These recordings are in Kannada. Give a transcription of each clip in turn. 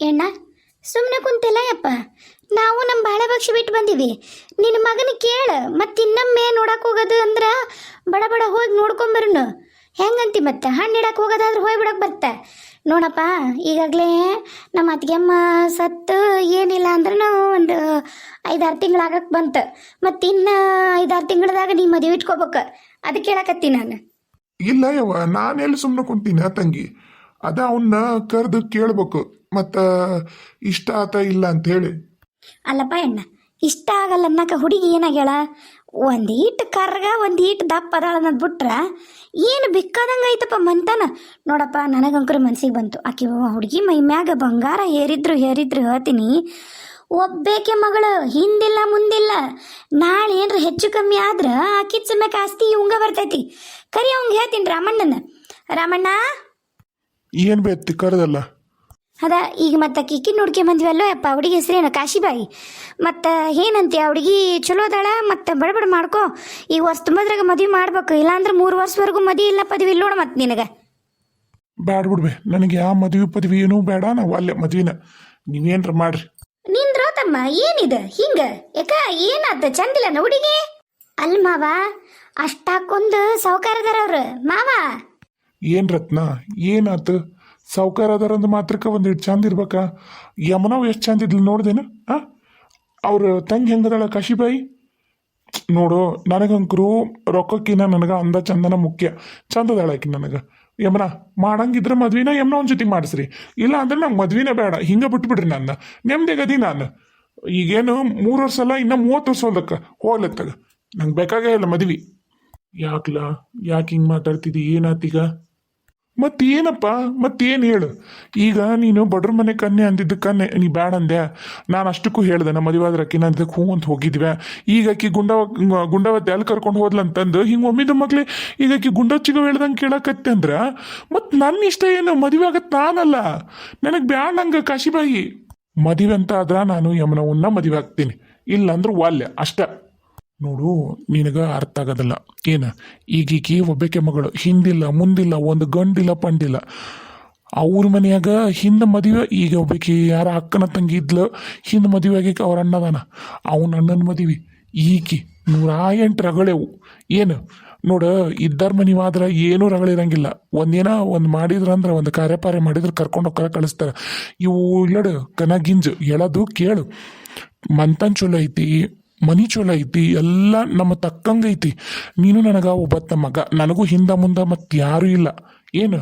ಎಣ್ಣ ಸುಮ್ಮನೆ ಕುಂತಿಲ್ಲ ಯಪ್ಪ. ನಾವು ನಮ್ಮ ಬಾಳೆ ಬಕ್ಷಿ ಬಿಟ್ಟು ಬಂದೀವಿ. ನಿನ್ನ ಮಗನ ಕೇಳ ಮತ್ತೆ ಇನ್ನೊಮ್ಮೆ ನೋಡಕ್ಕೆ ಹೋಗೋದು ಅಂದ್ರೆ ಬಡ ಬಡ ಹೋಗಿ ನೋಡ್ಕೊಂಬರ್ನು. ಹೆಂಗಂತಿ ಮತ್ತೆ? ಹಣ್ಣು ಇಡಕ್ಕೆ ಹೋಗೋದಾದ್ರೆ ಹೋಗಿ ಬಿಡಕ್ಕೆ ಬರ್ತೆ. ನೋಡಪ್ಪ, ಈಗಾಗಲೇ ನಮ್ಮ ಅತ್ತಿಗೆಮ್ಮ ಸತ್ತು ಏನಿಲ್ಲ ಅಂದ್ರೂ ಒಂದು ಐದಾರು ತಿಂಗಳಾಗಕ್ಕೆ ಬಂತು. ಮತ್ತು ಇನ್ನು ಐದಾರು ತಿಂಗಳದಾಗ ನೀ ಮದುವೆ ಇಟ್ಕೋಬೇಕು. ಅದಕ್ಕೆ ಹೇಳಕತ್ತಿ ನಾನು. ಇಲ್ಲ ಯವ್ವ, ನಾನೆಲ್ಲಿ ಸುಮ್ಮನೆ ಕುಂತೀನಿ ತಂಗಿ. ಅದ ಅವನ್ನ ಕರೆದು ಕೇಳ್ಬೇಕು. ಮತ್ತ ಇಷ್ಟ ಆತ ಇಲ್ಲ ಅಂತ ಹೇಳಿ. ಅಲ್ಲಪ್ಪ ಅಣ್ಣ ಇಷ್ಟ ಆಗಲ್ಲ ಅನ್ನಕ ಹುಡುಗಿ ಏನಾಗ್ಯಾಳ ಒಂದು ಈಟ್ ಕರ್ಗ ಒಂದು ಈಟ್ ದಪ್ಪ ಅದಾಳ ಅನ್ನೋದು ಬಿಟ್ರ ಏನು ಬಿಕ್ಕದಂಗ ಐತಪ್ಪ ಮಂತನ? ನೋಡಪ್ಪ ನನಗಂಕರು ಮನ್ಸಿಗೆ ಬಂತು. ಆಕಿ ಹುಡುಗಿ ಮೈ ಮ್ಯಾಗ ಬಂಗಾರ ಹೇರಿದ್ರು ಹೇರಿದ್ರು ಹೇಳ್ತೀನಿ. ಒಬ್ಬೇಕೆ ಮಗಳು ಹಿಂದಿಲ್ಲ ಮುಂದಿಲ್ಲ. ನಾಳೆ ಏನ್ರ ಹೆಚ್ಚು ಕಮ್ಮಿ ಆದ್ರ ಆಕಿ ಸಮ್ಯಕ್ಕೆ ಆಸ್ತಿ ಇವಂಗ ಬರ್ತೈತಿ. ಕರಿ ಅವಂಗ ಹೇಳ್ತೀನಿ ರಾಮಣ್ಣನ. ರಾಮಣ್ಣ? ಏನ್ ಬೇತಿ ಕರೆದಲ್ಲ? ಅದ ಈಗ ಮತ್ತೆ ಕಿಕ್ಕಿ ನೋಡ್ಕೆ ಬಂದ್ವಲ್ಲೋ ಯಪ್ಪ ಹುಡುಗಿ ಹೆಸರೇನು? ಕಾಶಿಬಾಯಿ. ಮತ್ತು ಏನಂತೆ ಆ ಹುಡುಗಿ ಚಲೋ ಅದಾಳ ಮತ್ತು ಬಡಬಡ ಮಾಡ್ಕೊ. ಈ ವರ್ಷ ತುಂಬದ್ರಾಗ ಮದುವೆ ಮಾಡ್ಬೇಕು ಇಲ್ಲಾಂದ್ರೆ ಮೂರು ವರ್ಷವರೆಗೂ ಮದುವೆ ಇಲ್ಲ ಪದವಿ ಇಲ್ಲ ನೋಡು ಮತ್ತೆ ನಿನಗೆ. ಬ್ಯಾಡ್ ಬಿಡ್ಬೆ ನನಗೆ ಯಾವ ಮದುವೆ ಪದವಿ ಏನೂ ಬೇಡ ನಾವು ಅಲ್ಲೇ ಮದ್ವಿನ. ನೀವೇನ್ರ ಮಾಡ್ರಿ. ನಿಂದ್ರೋ ತಮ್ಮ ಏನಿದ? ಹಿಂಗ? ಯಾಕ ಏನಾದ? ಚಂದಿಲ್ಲ ಹುಡುಗಿ? ಅಲ್ ಮಾವ ಅಷ್ಟಾಕೊಂದು ಸಾವುಕಾರದಾರ ಅವ್ರು. ಮಾವ. ಏನ್ ರತ್ನ ಏನಾತು? ಸಾವ್ಕಾರ ಅದಾರಂದು ಮಾತ್ರಕ್ಕೆ ಒಂದಿಟ್ಟು ಚಂದ ಇರ್ಬೇಕಾ? ಯಮನವ್ ಎಷ್ಟು ಚಂದ ಇದ್ಲು ನೋಡ್ದೇನ? ಆ? ಅವ್ರ ತಂಗಿ ಹೆಂಗದಾಳ ಕಾಶಿಬಾಯಿ? ನೋಡು, ನನಗಂಕರು ರೊಕ್ಕಕ್ಕಿನ್ನ ನನಗೆ ಅಂದ ಚಂದನ ಮುಖ್ಯ. ಚಂದದಾಳ ಆಕಿ ನನಗೆ. ಯಮನ, ಮಾಡಂಗಿದ್ರೆ ಮದ್ವಿನ ಯಮನ ಒಂದು ಜೊತೆ ಮಾಡಿಸ್ರಿ. ಇಲ್ಲ ಅಂದ್ರೆ ನಂಗೆ ಮದ್ವಿನ ಬೇಡ. ಹಿಂಗೆ ಬಿಟ್ಬಿಡ್ರಿ ನನ್ನ. ನೆಮ್ಮದಿಗದಿ ನಾನು. ಈಗೇನು ಮೂರು ವರ್ಷ ಅಲ್ಲ, ಇನ್ನ ಮೂವತ್ತು ವರ್ಷ ಹೋದಕ್ಕ ಹೋಗ್ಲತ್ತಾಗ ನಂಗೆ ಬೇಕಾಗೇ ಇಲ್ಲ ಮದ್ವಿ. ಯಾಕ್ಲ? ಯಾಕೆ ಹಿಂಗೆ ಮಾತಾಡ್ತಿದ್ದಿ ಏನಾತೀಗ ಮತ್ತೇನಪ್ಪ? ಮತ್ತೇನು ಹೇಳು? ಈಗ ನೀನು ಬಡ್ರ ಮನೆ ಕನ್ಯೆ ಅಂದಿದ್ದಕ್ಕ ನೀ ಬ್ಯಾಡ ಅಂದೆ. ನಾನು ಅಷ್ಟಕ್ಕೂ ಹೇಳ್ದೆ, ನಮ್ಮ ಮದುವಾದ್ರಕ್ಕಿ ನಾನು ಇದಕ್ಕೆ ಹ್ಞೂ ಅಂತ ಹೋಗಿದ್ವಿ. ಈಗ ಆಕಿ ಗುಂಡವ ಗುಂಡವತ್ತೆ ಅಲ್ಲಿ ಕರ್ಕೊಂಡು ಹೋದ್ಲಂತಂದು ಹಿಂಗೆ ಒಮ್ಮಿದ ಮಕ್ಳೆ ಈಗ ಆಕಿ ಗುಂಡಚ್ಚಿಗ ಹೇಳ್ದಂಗೆ ಕೇಳಕತ್ತೆ ಅಂದ್ರೆ ಮತ್ತು ನನ್ನ ಇಷ್ಟ ಏನು? ಮದುವೆ ಆಗತ್ತೆ ನಾನಲ್ಲ. ನನಗೆ ಬ್ಯಾಡ ನಂಗೆ ಕಾಶಿಬಾಯಿ. ಮದುವೆ ಅಂತ ಆದ್ರೆ ನಾನು ಯಮನವನ್ನ ಮದುವೆ ಆಗ್ತೀನಿ. ಇಲ್ಲಾಂದ್ರೆ ವಾಲ್ಯ, ಅಷ್ಟ. ನೋಡು, ನಿನಗ ಅರ್ಥ ಆಗೋದಿಲ್ಲ. ಏನ? ಈಗೀಕಿ ಒಬ್ಬಕ್ಕೆ ಮಗಳು, ಹಿಂದಿಲ್ಲ, ಮುಂದಿಲ್ಲ, ಒಂದು ಗಂಡಿಲ್ಲ, ಪಂಡಿಲ್ಲ. ಅವ್ರ ಮನೆಯಾಗ ಹಿಂದೆ ಮದುವೆ, ಈಗ ಒಬ್ಬಾಕಿ ಯಾರ ಅಕ್ಕನ ತಂಗಿ ಇದ್ಲು, ಹಿಂದೆ ಮದುವೆ ಆಗಿಕ ಅವ್ರ ಅಣ್ಣದಾನ ಅವನ ಅಣ್ಣನ ಮದುವೆ. ಈಕಿ ನೂರ ಎಂಟು ರಗಳೆವು. ಏನು? ನೋಡು, ಇದ್ದಾರ ಮನಿವಾದ್ರೆ ಏನೂ ರಗಳಿರಂಗಿಲ್ಲ ಒಂದೇನ ಒಂದು ಮಾಡಿದ್ರಂದ್ರೆ ಒಂದು ಕಾರ್ಯಪಾರ್ಯ ಮಾಡಿದ್ರೆ ಕರ್ಕೊಂಡು ಹೋಗ್ಕರ ಕಳಿಸ್ತಾರೆ. ಇವು ಇಲ್ಲಡು, ಕನಗಿಂಜು ಹೇಳೋದು ಕೇಳು. ಮಂತನ್ ಚಲೋ ಐತಿ. ಮನಿ ಚಲೋ ಐತಿ, ಎಲ್ಲ ನಮ್ಮ ತಕ್ಕಂಗ ಐತಿ. ನೀನು ನನಗ ಒಬ್ಬತ್ತ ಮಗ, ನನಗೂ ಹಿಂದ ಮುಂದ ಮತ್ತೆ ಯಾರು ಇಲ್ಲ. ಏನು?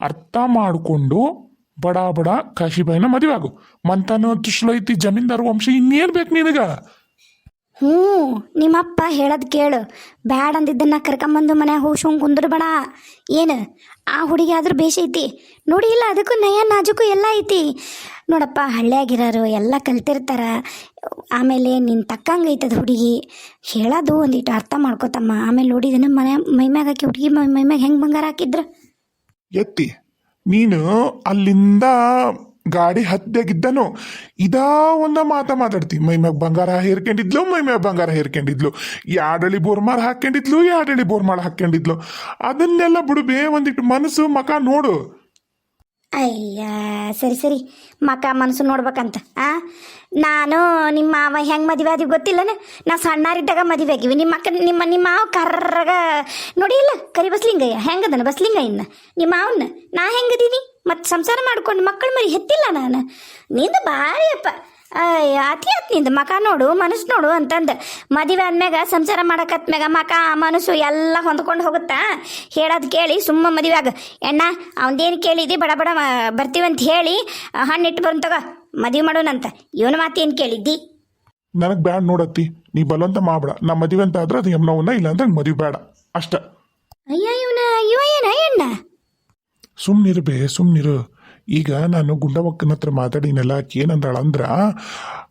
ಅರ್ಥ ಮಾಡಿಕೊಂಡು ಬಡ ಬಡ ಕಾಶಿಬಾಯಿನ ಮದುವೆ ಆಗು. ಮಂತನ ಚಲೋ ಐತಿ, ಜಮೀನ್ದಾರ್ ವಂಶ ಇನ್ನೇನು ಬೇಕು ನಿನಗ? ಹ್ಞೂ, ನಿಮ್ಮಪ್ಪ ಹೇಳೋದು ಕೇಳು. ಬ್ಯಾಡ ಅಂದಿದ್ದನ್ನ ಕರ್ಕೊಂಬಂದು ಮನ್ಯಾಗ ಹೋಗಿ ಸುಮ್ ಕುಂದ್ರಬೇಡ. ಏನು, ಆ ಹುಡುಗಿ ಆದ್ರೂ ಬೇಷ್ ಐತಿ. ನೋಡಿ, ಇಲ್ಲ, ಅದಕ್ಕೂ ನಯ ನಾಜುಕು ಎಲ್ಲ ಐತಿ. ನೋಡಪ್ಪ, ಹಳ್ಳಿಯಾಗಿರೋರು ಎಲ್ಲ ಕಲ್ತಿರ್ತಾರ. ಆಮೇಲೆ ನಿನ್ನ ತಕ್ಕಂಗೆ ಐತದ ಹುಡುಗಿ. ಹೇಳೋದು ಒಂದಿಟ್ಟು ಅರ್ಥ ಮಾಡ್ಕೋತಮ್ಮ. ಆಮೇಲೆ ನೋಡಿದನ ಮನೆ ಮೈಮ್ಯಾಗ ಹಾಕಿ ಹುಡುಗಿ ಮೈಮ್ಯಾಗ ಹೆಂಗೆ ಬಂಗಾರ ಹಾಕಿದ್ರು. ಎತ್ತಿ, ನೀನು ಅಲ್ಲಿಂದ ಗಾಡಿ ಹತ್ತಾಗಿದ್ದನು? ಇದಾ ಒಂದ ಮಾತ ಮಾತಾಡ್ತಿ. ಮೈ ಮ್ಯಾಗ ಬಂಗಾರ ಹೇರ್ಕೊಂಡಿದ್ಲು, ಮೈ ಮ್ಯಾಗ ಬಂಗಾರ ಹೇರ್ಕೊಂಡಿದ್ಲು. ಯಾಡಳಿ ಬೋರ್ಮಾರ್ ಹಾಕೊಂಡಿದ್ಲು ಯಾಡಳಿ ಬೋರ್ಮಾಳ ಹಾಕೊಂಡಿದ್ಲು ಅದನ್ನೆಲ್ಲ ಬಿಡುಬೇ ಒಂದಿಟ್ಟು ಮನಸ್ಸು, ಮಕ ನೋಡು. ಅಯ್ಯ, ಸರಿ ಸರಿ. ಮಕ ಮನಸ್ಸು ನೋಡ್ಬೇಕಂತ, ಆ? ನಾನು ನಿಮ್ಮ ಮಾವ ಹೆಂಗೆ ಮದುವೆ ಆದಿ ಗೊತ್ತಿಲ್ಲನ? ನಾ ಸಣ್ಣಾರಿದ್ದಾಗ ಮದುವೆ ಆಗಿವಿ ನಿಮ್ಮ ಅಕ್ಕ, ನಿಮ್ಮ ನಿಮ್ಮ ಮಾವ ಕರ್ರಗ, ನೋಡಿ ಇಲ್ಲ ಕರಿ ಬಸ್ಲಿಂಗಯ್ಯ ಹೆಂಗದನ ಬಸ್ಲಿಂಗ ಇನ್ನ ನಿಮ್ಮ ಮಾವನ್ನ? ನಾ ಹೆಂಗದೀನಿ? ಮತ್ತು ಸಂಸಾರ ಮಾಡ್ಕೊಂಡು ಮಕ್ಕಳು ಮರಿ ಹೆತ್ತಿಲ್ಲ ನಾನು. ನಿಂದು ಭಾರಿ ಅಪ್ಪ. ಅತಿ ಅತ್ ನಿಂದು ಮಕ ನೋಡು ಮನಸ್ಸು ನೋಡು ಅಂತಂದು. ಮದುವೆ ಆದ್ಮ್ಯಾಗ ಸಂಸಾರ ಮಾಡಕತ್ಮ್ಯಾಗ ಮಕ ಮನಸ್ಸು ಎಲ್ಲ ಹೊಂದ್ಕೊಂಡು ಹೋಗುತ್ತಾ? ಹೇಳೋದು ಕೇಳಿ ಸುಮ್ಮ ಮದುವೆ ಆಗ. ಎಣ್ಣ ಅವನದೇನು ಕೇಳಿದಿ ಬಡ ಬಡ ಬರ್ತೀವಂತ ಹೇಳಿ ಹಣ್ಣು ಇಟ್ಟು ಬರೋನ್ ತಗೋ ಮದುವೆ ಮಾಡೋಣಂತ. ಇವನ ಮಾತೇನು ಕೇಳಿದ್ದಿ? ನನಗೆ ಬ್ಯಾಡ್ ನೋಡತ್ತಿ ನೀ ಬಲವಂತ ಮಾಡ್ಬೇಡ. ನಾ ಮದುವೆ ಅಂತ ಆದ್ರೆ ಅದು ಯಮ್ನವನ್ನ ಇಲ್ಲ ಅಂದ್ರೆ ಮದುವೆ ಬೇಡ. ಅಷ್ಟ. ಅಯ್ಯ ಇವನ ಇವ ಏನ ಎಣ್ಣ? ಬೇ ಸುಮ್ನಿರು. ಈಗ ನಾನು ಗುಂಡವಕ್ಕನ ಹತ್ರ ಮಾತಾಡಿನಲ್ಲ ಆಕಿ ಏನಂದಾಳ ಅಂದ್ರೆ,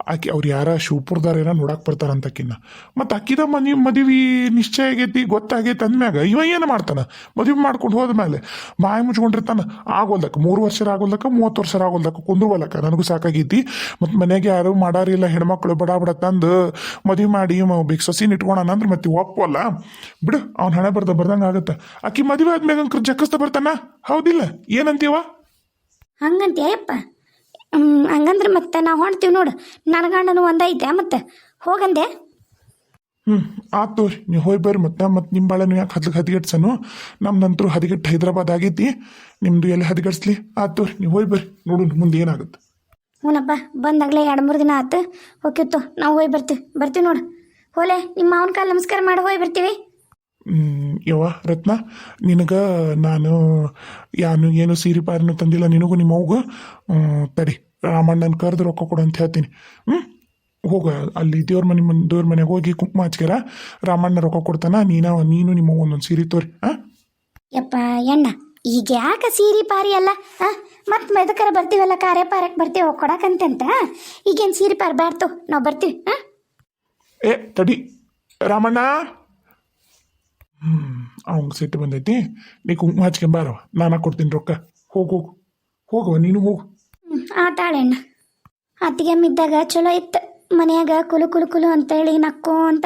ಆಕೆ ಅವ್ರು ಯಾರ ಶಿವಪುರದಾರ ಏನೋ ನೋಡಕ್ ಬರ್ತಾರಂತ ಆಕಿನ ಮತ್ತೆ ಅಕ್ಕಿದ ಮನಿ, ಮದುವೆ ನಿಶ್ಚಯ ಆಗೈತಿ, ಗೊತ್ತಾಗೈತಿ ಅಂದ್ಮ್ಯಾಗ ಇವ ಏನು ಮಾಡ್ತಾನ? ಮದುವೆ ಮಾಡ್ಕೊಂಡು ಹೋದ್ಮೇಲೆ ಬಾಯಿ ಮುಚ್ಕೊಂಡಿರ್ತಾನ. ಆಗೋಲ್ದಕ್ಕ, ಮೂರು ವರ್ಷ ಆಗೋಲ್ದಕ್ಕ, ಮೂವತ್ತು ವರ್ಷ ಆಗೋಲ್ದಕ್ಕ ಕುಂದ್ರವಲ್ಲಕ್ಕ ನನಗೂ ಸಾಕಾಗೈತಿ. ಮತ್ತು ಮನೆಗೆ ಯಾರು ಮಾಡಾರಿಲ್ಲ, ಹೆಣ್ಮಕ್ಳು ಬಡ ಬಡ ತಂದು ಮದುವೆ ಮಾಡಿ ಬೇಕು ಸಸಿನ ಇಟ್ಕೊಳಣ ಅಂದ್ರೆ ಮತ್ತೆ ಒಪ್ಪಲ್ಲ ಬಿಡು, ಅವ್ನ ಹಣೆ ಬರ್ದ ಬರ್ದಂಗೆ ಆಗುತ್ತೆ. ಆಕಿ ಮದುವೆ ಆದ್ಮೇಲೆ ಜಕ್ಕಸ್ತ ಬರ್ತಾನ? ಹೌದಿಲ್ಲ. ಏನಂತೀವ? ಹಂಗಂತ ಯಪ್ಪ ಹ್ಮ್, ಹಂಗಂದ್ರೆ ಮತ್ತೆ ನಾವು ಹೊಣ್ತೀವಿ ನೋಡು. ನನ್ನ ಗಂಡನು ಒಂದೈತೆ ಮತ್ತೆ ಹೋಗಂದೆ. ಹ್ಞೂ ಆತು ತೋರಿ ನೀವು ಹೋಗಿ ಬರ್ರಿ ಮತ್ತೆ. ಮತ್ತು ನಿಮ್ಮ ಬಾಳೆನು ಯಾಕೆ ಹದ್ಲಿಗೆ ಹದಿಗೆಟ್ಸನು ನಮ್ದಂತರೂ ಹದಿಗೆಟ್ಟು ಹೈದ್ರಾಬಾದ್ ಆಗೈತಿ. ನಿಮ್ಮದು ಎಲ್ಲಿ ಹದಿಗೆಟ್ಸ್ಲಿ ಆತು ತೋರಿ ನೀವು ಹೋಗಿ ಬರ್ರಿ. ನೋಡು ಮುಂದೆ ಏನಾಗುತ್ತೆ. ಹ್ಞೂನಪ್ಪ ಬಂದಾಗ್ಲೇ ಎರಡು ಮೂರು ದಿನ ಆತು. ಹೋಗಿತ್ತು ನಾವು ಹೋಗಿ ಬರ್ತೀವಿ. ಬರ್ತೀವಿ ನೋಡು. ಹೋಲೆ ನಿಮ್ಮ ಮಾವನ ಕಾಲ್ ನಮಸ್ಕಾರ ಮಾಡಿ. ಹೋಗಿ ಬರ್ತೀವಿ. ಯವ್ವ ರತ್ನ ನಿನಗೆ ನಾನು ಯಾನು ಏನು ಸೀರೆ ಪಾರಿನೂ ತಂದಿಲ್ಲ ನಿನಗೂ ನಿಮ್ಮ ಅವ್ಗೂ ತಡಿ ರಾಮಣ್ಣನ ಕರೆದು ರೊಕ್ಕ ಕೊಡು ಅಂತ ಹೇಳ್ತೀನಿ. ಹ್ಞೂ ಹೋಗ ಅಲ್ಲಿ ದೇವ್ರ ಮನೆ ಮನ್ ದೇವ್ರ ಮನೆಗೆ ಹೋಗಿ ಕುಂಕುಮ ಹಚ್ಕ್ಯಾರ ರಾಮಣ್ಣ ರೊಕ್ಕ ಕೊಡ್ತಾನ ನೀನ ನೀನು ನಿಮ್ಮ ಒಂದೊಂದು ಸೀರೆ ತೋರಿ ಹಾಂ ಯಪ್ಪ ಎಣ್ಣ ಈಗ ಯಾಕೆ ಸೀರೆ ಪಾರಿ ಅಲ್ಲ ಮತ್ ಮತ್ತೆ ಮೆದಕರ ಬರ್ತೀವಲ್ಲ ಕಾರ್ಯ ಪಾರಕ್ಕೆ ಬರ್ತೀವಿ ಕೊಡಕಂತಂತ? ಈಗೇನು ಸೀರೆ ಪಾರ್ ಬ್ಯಾಡ್ತು ನಾವು ಬರ್ತೀವಿ ಹಾಂ ಏ ತಡಿ ರಾಮಣ್ಣ! ಹ್ಞೂ ಅವ್ನಿಗೆ ಸಿಟ್ಟು ಬಂದೈತಿ. ನೀ ಕುಂಕುಮ ಹಚ್ಕೊಂಬಾರವ ನಾನು ಕೊಡ್ತೀನಿ ರೊಕ್ಕ. ಹೋಗು ಹೋಗು. ಹೋಗುವ, ನೀನು ಹೋಗು. ಆತಾಳೆಣ್ಣ ಅತ್ತಿಗೆ ಇದ್ದಾಗ ಚಲೋ ಇತ್ತು. ಮನ್ಯಾಗ ಕುಲು ಕುಲು ಕುಲು ಅಂತೇಳಿ ನಕ್ಕೋ ಅಂತ.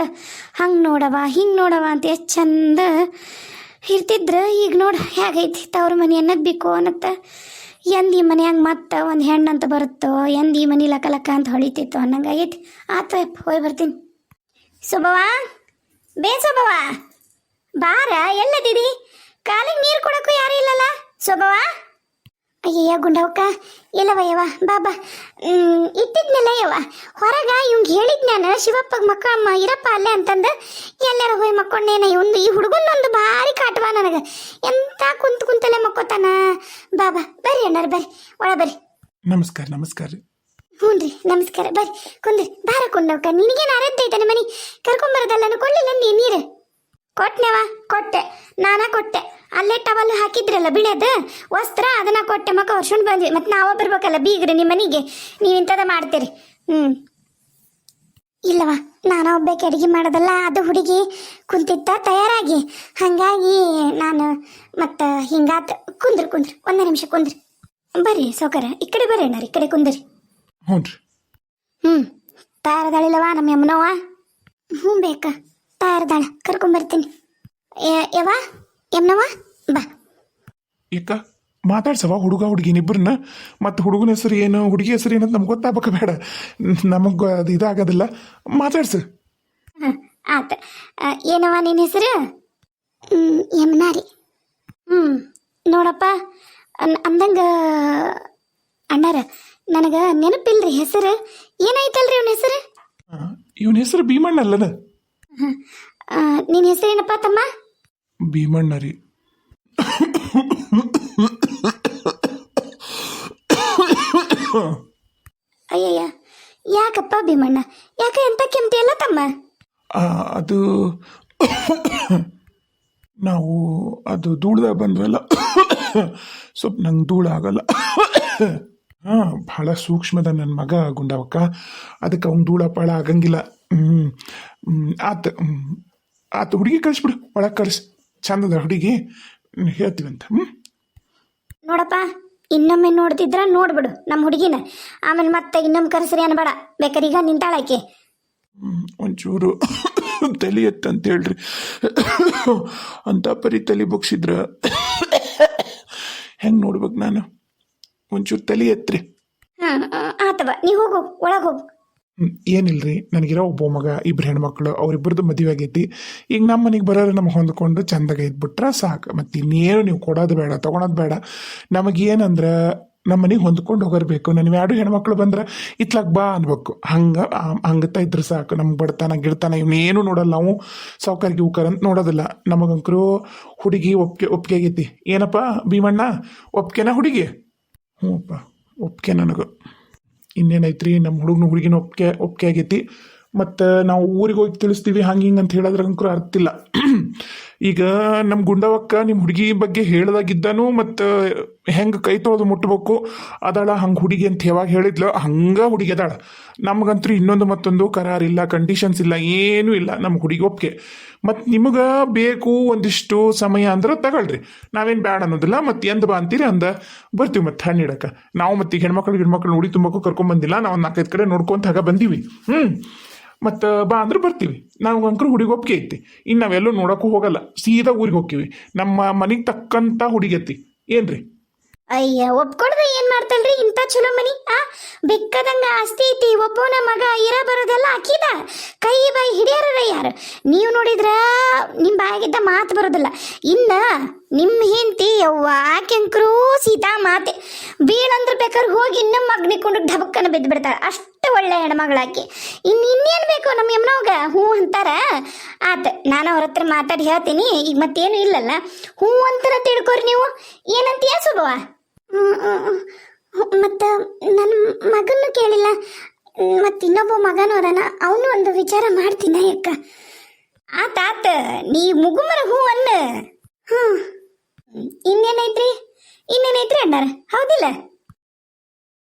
ಹಂಗೆ ನೋಡವ ಹಿಂಗೆ ನೋಡವ ಅಂತ ಎಷ್ಟು ಚಂದ ಇರ್ತಿದ್ರು. ಈಗ ನೋಡು ಹೇಗೈತಿ ತವ್ರ ಮನೆ ಅನ್ನೋದು ಬೇಕು ಅನ್ನತ್ತ. ಎಂದ ಈ ಮನ್ಯಾಗ ಮತ್ತೆ ಒಂದು ಹೆಣ್ಣಂತ ಬರುತ್ತೋ, ಎಂದ ಈ ಮನೆ ಲಕ ಲಕ ಅಂತ ಹೊಳಿತಿತ್ತು ಅನ್ನಂಗಾಗೈತಿ ಆತ ಹೋಗಿ ಬರ್ತೀನಿ. ಸುಬವ ಬೇ ಸುಬವ ಬಾರ ಎಲ್ಲದಿದಿ ಕಾಲಿಗೆ ನೀರು ಕೊಡೋಕ್ಕೂ ಯಾರು ಇಲ್ಲಲ್ಲ? ಸ್ವಭಾವ ಅಯ್ಯಯ್ಯ ಗುಂಡವಕ್ಕ ಎಲ್ಲವ ಯವ ಬಾ ಬಾ. ಹ್ಮ್, ಇಟ್ಟಿದ್ನಲ್ಲ ಯವ ಹೊರಗ ಇವಂಗೆ ಹೇಳಿದ್ನ ಶಿವಪ್ಪಗೆ ಮಕ್ಕ ಅಮ್ಮ ಇರಪ್ಪ ಅಲ್ಲೇ ಅಂತಂದ ಎಲ್ಲಾರ ಹೋಗಿ ಮಕ್ಕೊಂಡೇನ ಇವಂದು ಈ ಹುಡುಗನೊಂದು ಭಾರಿ ಕಾಟವ ನನಗೆ. ಎಂತ ಕುಂತ ಕುಂತಲ್ಲೇ ಮಕ್ಕೋತಾನ? ಬಾಬಾ ಬರ್ರಿ ಅಣ್ಣಾರ ಬರ್ರಿ. ಒಳ ಬರ್ರಿ. ನಮಸ್ಕಾರ ನಮಸ್ಕಾರ. ರೀ ಹ್ಞೂ ರೀ ನಮಸ್ಕಾರ. ಬರ್ರಿ ಕುಂದ್ರಿ. ಬಾರ ಕುಂಡವಕ್ಕ ನಿನಗೇನು ಅರದ್ದ ಐತಾನೆ ಮನಿ? ಕರ್ಕೊಂಬರೋದಲ್ಲ ಕೊಡ್ಲಿಲ್ಲ ನೀ ನೀರು? ಕೊಟ್ನೆವ ಕೊಟ್ಟೆ. ನಾನ ಕೊಟ್ಟೆ. ಅಲ್ಲೇ ಟವಲ್ ಹಾಕಿದ್ರಲ್ಲ ಬಿಳೆದ? ವಸ್ತ್ರ ಅದನ್ನ ಕೊಟ್ಟೆ. ಮಕ್ಕ ವರ್ಷನ್ ಬಂದ್ವಿ. ಮತ್ತೆ ನಾವ ಬರ್ಬೇಕಲ್ಲ ಬೀಗ್ರಿ ನಿಮ್ಮ ಮನೆಗೆ. ನೀವು ಇಂಥದ ಮಾಡ್ತೀರಿ. ಹ್ಞೂ ಇಲ್ಲವ ನಾನು ಒಬ್ಬಕ್ಕೆ ಅಡುಗೆ ಮಾಡೋದಲ್ಲ. ಅದು ಹುಡುಗಿ ಕುಂತಿತ್ತ ತಯಾರಾಗಿ. ಹಾಗಾಗಿ ನಾನು ಮತ್ತು ಹಿಂಗಾತ ಕುಂದ್ರಿ ಕುಂದ್ರಿ. ಒಂದೇ ನಿಮಿಷ ಕುಂದ್ರಿ. ಬರ್ರಿ ಸೌಕರ ಈ ಕಡೆ ಬರ್ರಿ ಅಣ್ಣಾರ ಈ ಕಡೆ ಕುಂದ್ರಿ. ಹ್ಞೂ ಹ್ಞೂ ತಯಾರದಾಳಿಲ್ಲವ ನಮ್ಮ ಯಮ್ಮನವ್ವ ಹ್ಞೂ ಬೇಕ. ತಯಾರದಾಳ ಕರ್ಕೊಂಬರ್ತೀನಿ ಯವ ಯಮ್ನವ್ವ ಬಾ. ಏಕ ಮಾತಾಡ್ಸವ ಹುಡುಗ ಹುಡುಗಿನ ಇಬ್ಬರನ್ನ ಮತ್ತು ಹುಡುಗನ ಹೆಸರು ಏನು ಹುಡುಗಿ ಹೆಸರು ಏನಂತ ನಮ್ಗೆ ಗೊತ್ತಾಗಬೇಕ ಬೇಡ. ನಮಗೆ ಅದು ಇದಾಗೋದಿಲ್ಲ. ಮಾತಾಡ್ಸು. ಆತ ಏನವ ನಿನ್ನ ಹೆಸರು? ಯಮ್ನಾ ರೀ. ಹ್ಞೂ ನೋಡಪ್ಪ ಅಂದಂಗೆ ಅಣ್ಣಾರ ನನಗೆ ನೆನಪಿಲ್ರಿ ಹೆಸರು. ಏನಾಯ್ತಲ್ರಿ ಇವನ ಹೆಸರು? ಇವನ ಹೆಸರು ಭೀಮಣ್ಣ ಅಲ್ಲನ ನಿನ್ನ ಹೆಸರೇನಪ್ಪ ತಮ್ಮ? ಭೀಮಣ್ಣ ರೀ ಅಯ್ಯಯ್ಯ ಯಾಕಪ್ಪ ಭೀಮಣ್ಣ? ಯಾಕೆ ಎಂತ ಕೆಮ್ತಿ ಅಲ್ಲ ತಮ್ಮ? ಆ, ಅದು ನಾವು ಅದು ಧೂಳ್ದಾಗ ಬಂದ್ವಲ್ಲ ಸ್ವಲ್ಪ ನಂಗೆ ಧೂಳು ಆಗಲ್ಲ. ಹಾಂ ಭಾಳ ಸೂಕ್ಷ್ಮದ ನನ್ನ ಮಗ ಗುಂಡವಕ್ಕ ಅದಕ್ಕೆ ಅವ್ನು ಧೂಳ ಪಾಳ ಆಗಂಗಿಲ್ಲ. ಹ್ಞೂ ಆತ ಹುಡುಗಿ ಕಳಿಸ್ಬಿಡು ಒಳಗೆ ಕಳಿಸ್ ಚಂದದ ಹುಡುಗಿ ಹೇಳ್ತೀವಿ ಅಂತ ಹ್ಞೂ ನೋಡಪ್ಪ ಇನ್ನೊಮ್ಮೆ ನೋಡ್ತಿದ್ರ ನೋಡ್ಬಿಡು ನಮ್ಮ ಹುಡುಗಿನ. ಆಮೇಲೆ ಮತ್ತೆ ಇನ್ನೊಮ್ಮೆ ಕರೆಸ್ರಿ ಅನ್ಬೇಡ ಬೇಕಾದ್ರೆ ಈಗ ನಿಂತಾಳಕ್ಕೆ ಒಂಚೂರು ತಲೆ ಎತ್ತಂತ ಹೇಳ್ರಿ. ಅಂತ ಪರಿ ತಲೆ ಬಗ್ಸಿದ್ರ ಹೆಂಗೆ ನೋಡ್ಬೇಕು ನಾನು? ಒಂಚೂರು ತಲೆ ಎತ್ರಿ. ಹಾಂ ಆತವ ನೀ ಹೋಗು ಒಳಗೆ ಹೋಗು. ಹ್ಮ್, ಏನಿಲ್ರಿ? ನನಗಿರೋ ಒಬ್ಬ ಮಗ ಇಬ್ರು ಹೆಣ್ಮಕ್ಳು ಅವ್ರಿಬ್ಬರದ್ದು ಮದುವೆ ಆಗೈತಿ. ಈಗ ನಮ್ಮ ಮನೆಗೆ ಬರೋರು ನಮ್ಗೆ ಹೊಂದ್ಕೊಂಡು ಚಂದಾಗ ಇದ್ಬಿಟ್ರೆ ಸಾಕು. ಮತ್ತು ಇನ್ನೇನು ನೀವು ಕೊಡೋದು ಬೇಡ ತೊಗೊಳೋದು ಬೇಡ. ನಮಗೇನಂದ್ರೆ ನಮ್ಮ ಮನೆಗೆ ಹೊಂದ್ಕೊಂಡು ಹೋಗರ್ಬೇಕು. ನನಗೆ ಎರಡು ಹೆಣ್ಮಕ್ಳು ಬಂದ್ರೆ ಇತ್ಲಾಗ ಬಾ ಅನ್ಬೇಕು. ಹಂಗೆ ಹಂಗತ್ತ ಇದ್ರೆ ಸಾಕು. ನಮ್ಗೆ ಬಡತನ ಗಿಡ್ತಾನ ಇವನೇನು ನೋಡಲ್ಲ ನಾವು. ಸಾವುಕಾರಿಗೆ ಉಕ್ಕರ್ ಅಂತ ನೋಡೋದಿಲ್ಲ. ನಮಗಂಕರು ಹುಡುಗಿ ಒಪ್ಕೆ ಒಪ್ಪಿಗೆ ಆಗೈತಿ. ಏನಪ್ಪ ಭೀಮಣ್ಣ? ಒಪ್ಕೆನಾ ಹುಡುಗಿ? ಹ್ಞೂ ಅಪ್ಪ ಒಪ್ಪಿಗೆ ನನಗೆ. ಇನ್ನೇನೈತ್ರಿ ನಮ್ಮ ಹುಡುಗನ ಹುಡುಗಿನ ಒಪ್ಪಿಗೆ ಒಪ್ಪಿಗೆ ಆಗೈತಿ. ಮತ್ತು ನಾವು ಊರಿಗೆ ಹೋಗಿ ತಿಳಿಸ್ತೀವಿ, ಹಂಗೆ ಹಿಂಗೆ ಅಂತ ಹೇಳೋದ್ರಂಕರು ಅರ್ಥ ಇಲ್ಲ. ಈಗ ನಮ್ಮ ಗುಂಡವಕ್ಕ ನಿಮ್ಮ ಹುಡುಗಿ ಬಗ್ಗೆ ಹೇಳ್ದಾಗಿದ್ದಾನು ಮತ್ತು ಹೆಂಗೆ ಕೈ ತೊಳೆದು ಮುಟ್ಬೇಕು? ಅದಾಳ ಹಂಗೆ ಹುಡುಗಿ ಅಂತ ಯಾವಾಗ ಹೇಳಿದ್ಲು? ಹಂಗೆ ಹುಡುಗಿ ಅದಾಳ. ನಮಗಂತೂ ಇನ್ನೊಂದು ಮತ್ತೊಂದು ಕರಾರ್ ಇಲ್ಲ ಕಂಡೀಷನ್ಸ್ ಇಲ್ಲ, ಏನೂ ಇಲ್ಲ ನಮ್ಮ ಹುಡುಗಿ ಒಪ್ಪಿಗೆ ಮತ್ತು ನಿಮಗೆ ಬೇಕು ಒಂದಿಷ್ಟು ಸಮಯ ಅಂದ್ರೆ ತಗೊಳ್ರಿ. ನಾವೇನು ಬ್ಯಾಡ ಅನ್ನೋದಿಲ್ಲ ಮತ್ತು ಎಂದ ಬಾ ಅಂತೀರಿ ಅಂದ. ಬರ್ತೀವಿ ಮತ್ತೆ ಹಣ್ಣು ಇಡಕ್ಕೆ ನಾವು ಮತ್ತೆ ಹೆಣ್ಮಕ್ಳು ಹೆಣ್ಮಕ್ಳು ನೋಡಿ ತುಂಬಕ್ಕೂ ಕರ್ಕೊಂಬಂದಿಲ್ಲ. ನಾವು ನಾಲ್ಕೈದು ಕಡೆ ನೋಡ್ಕೊಂತ ಹಾಗ ಬಂದೀವಿ. ಹ್ಞೂ ಮತ್ತು ಬಾ ಅಂದ್ರೆ ಬರ್ತೀವಿ. ನಾವು ಅಂಕರು ಹುಡುಗಿ ಒಪ್ಪಿಗೆ ಐತಿ. ಇನ್ನು ನಾವೆಲ್ಲೂ ನೋಡೋಕ್ಕೂ ಹೋಗಲ್ಲ. ಸೀದಾ ಊರಿಗೆ ಹೋಗ್ತೀವಿ. ನಮ್ಮ ಮನೆಗೆ ತಕ್ಕಂಥ ಹುಡುಗಿ ಐತಿ. ರೀ ಅಯ್ಯ ಒಪ್ಕೊಡ್ದೆ ಏನ್ ಇಂತ ಚಲೋ ಮನಿ, ಆ? ಬೆಕ್ಕದಂಗ ಆಸ್ತಿ ಐತಿ ಒಬ್ಬನ ಮಗ ಇರ ಬರೋದೆಲ್ಲ ಹಾಕಿದ ಕೈ ಬಾಯಿ ಹಿಡಿಯಾರ ಯಾರು? ನೀವು ನೋಡಿದ್ರ ನಿಮ್ ಬಾಯಾಗಿದ್ದ ಮಾತು ಬರೋದಿಲ್ಲ. ಇನ್ನ ನಿಮ್ಮ ಹೆಂಡತಿ ಯವ್ವ, ಕೆಂಕ್ರೂ ಸೀತಾ ಮಾತೆ, ಬೀಳಂದ್ರ ಬೇಕಾದ್ರೆ ಹೋಗಿ ಇನ್ನೂ ಮಗ್ನಿಕೊಂಡು ಢಬಕ್ಕನ ಬಿದ್ದು ಬಿಡ್ತಾರೆ ಅಷ್ಟು ಒಳ್ಳೆ ಹೆಣ್ಮಗಳಾಕಿ ಇನ್ನು ಇನ್ನೇನು ಬೇಕು ನಮ್ಮ ಯಮ್ನವ್ಗ? ಹ್ಞೂ ಅಂತಾರ? ಆತ, ನಾನು ಅವ್ರ ಹತ್ರ ಮಾತಾಡಿ ಹೇಳ್ತೀನಿ. ಈಗ ಮತ್ತೇನು ಇಲ್ಲಲ್ಲ. ಹ್ಞೂ ಅಂತಾರ ತಿಳ್ಕೊರಿ ನೀವು. ಏನಂತೀಯ ಸುಬವ ಮತ್ತು ನನ್ನ ಮಗನ್ನು ಕೇಳಿಲ್ಲ. ಮತ್ತು ಇನ್ನೊಬ್ಬ ಮಗನೂ ಅದಾನ. ಅವನು ಒಂದು ವಿಚಾರ ಮಾಡ್ತೀನ ಯಾಕ ಆತ ಆತ ನೀ ಮುಗುಮರ ಹೂ ಅನ್ನ. ಹ್ಞೂ ಇನ್ನೇನೈತ್ರಿ? ಇನ್ನೇನೈತ್ರಿ ಅಣ್ಣಾರ? ಹೌದಿಲ್ಲ?